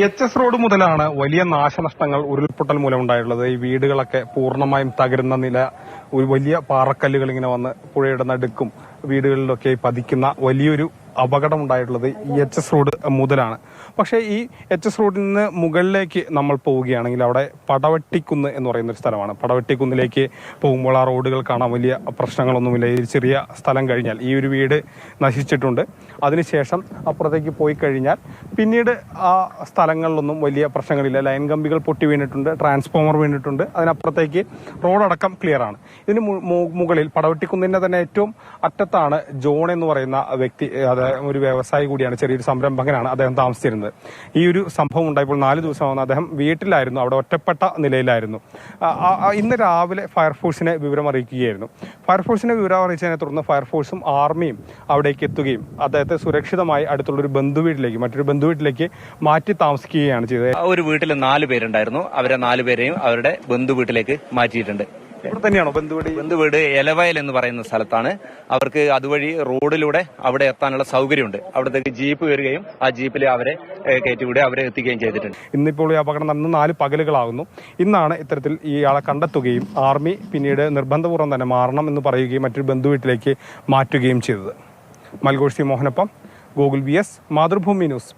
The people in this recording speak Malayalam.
എച്ച് എസ് റോഡ് മുതലാണ് വലിയ നാശനഷ്ടങ്ങൾ ഉരുൾപൊട്ടൽ മൂലം ഉണ്ടായിട്ടുള്ളത് ഈ വീടുകളൊക്കെ പൂർണമായും തകരുന്ന നില ഒരു വലിയ പാറക്കല്ലുകൾ ഇങ്ങനെ വന്ന് പുഴയുടെ നടുക്കും വീടുകളിലൊക്കെ പതിക്കുന്ന വലിയൊരു അപകടം ഉണ്ടായിട്ടുള്ളത് ഈ എച്ച് എസ് റോഡ് മുതലാണ്. പക്ഷേ ഈ എച്ച് എസ് റോഡിൽ നിന്ന് മുകളിലേക്ക് നമ്മൾ പോവുകയാണെങ്കിൽ അവിടെ പടവട്ടിക്കുന്ന് എന്ന് പറയുന്ന ഒരു സ്ഥലമാണ്. പടവട്ടിക്കുന്നിലേക്ക് പോകുമ്പോൾ ആ റോഡുകൾ കാണാൻ വലിയ പ്രശ്നങ്ങളൊന്നുമില്ല. ഈ ചെറിയ സ്ഥലം കഴിഞ്ഞാൽ ഈ ഒരു വീട് നശിച്ചിട്ടുണ്ട്. അതിനുശേഷം അപ്പുറത്തേക്ക് പോയി കഴിഞ്ഞാൽ പിന്നീട് ആ സ്ഥലങ്ങളിലൊന്നും വലിയ പ്രശ്നങ്ങളില്ല. ലൈൻ കമ്പികൾ പൊട്ടി വീണിട്ടുണ്ട് ട്രാൻസ്ഫോമർ വീണിട്ടുണ്ട്. അതിനപ്പുറത്തേക്ക് റോഡടക്കം ക്ലിയർ ആണ്. ഇതിന് മുകളിൽ പടവട്ടിക്കുന്നിന്റെ തന്നെ ഏറ്റവും അറ്റത്താണ് ജോൺ എന്ന് പറയുന്ന വ്യക്തി അത് ഒരു വ്യവസായി കൂടിയാണ് ചെറിയൊരു സംരംഭകനാണ് അദ്ദേഹം താമസിച്ചിരുന്നത്. ഈ ഒരു സംഭവം ഉണ്ടായപ്പോൾ നാല് ദിവസമാണ് അദ്ദേഹം വീട്ടിലായിരുന്നു അവിടെ ഒറ്റപ്പെട്ട നിലയിലായിരുന്നു. ഇന്ന് രാവിലെ ഫയർഫോഴ്സിനെ വിവരം അറിയിക്കുകയായിരുന്നു. ഫയർഫോഴ്സിനെ വിവരം അറിയിച്ചതിനെ തുടർന്ന് ഫയർഫോഴ്സും ആർമിയും അവിടേക്ക് എത്തുകയും അദ്ദേഹത്തെ സുരക്ഷിതമായി അടുത്തുള്ള ഒരു ബന്ധുവീട്ടിലേക്ക് മറ്റൊരു ബന്ധുവീട്ടിലേക്ക് മാറ്റി താമസിക്കുകയാണ് ചെയ്തത്. ഒരു വീട്ടിൽ നാല് പേരുണ്ടായിരുന്നു. അവരെ നാല് പേരെയും അവരുടെ ബന്ധു വീട്ടിലേക്ക് മാറ്റിയിട്ടുണ്ട്. ഇവിടെ തന്നെയാണോ? ബന്ധുവീട്? ബന്ധു എലവയൽ എന്ന് പറയുന്ന സ്ഥലത്താണ്. അവർക്ക് അതുവഴി റോഡിലൂടെ അവിടെ എത്താനുള്ള സൗകര്യമുണ്ട്. അവിടത്തേക്ക് ജീപ്പ് വരികയും ആ ജീപ്പിൽ അവരെ കയറ്റിവിടെ അവരെ എത്തിക്കുകയും ചെയ്തിട്ടുണ്ട്. ഇന്നിപ്പോൾ ഈ അപകടം നടന്ന് നാല് പകലുകളാകുന്നു. ഇന്നാണ് ഇത്തരത്തിൽ ഇയാളെ കണ്ടെത്തുകയും ആർമി പിന്നീട് നിർബന്ധപൂർവം തന്നെ മാറണം എന്ന് പറയുകയും മറ്റൊരു ബന്ധുവീട്ടിലേക്ക് മാറ്റുകയും ചെയ്തത്. മൽഗോഷി മോഹനപ്പം Google V S Mathrubhumi news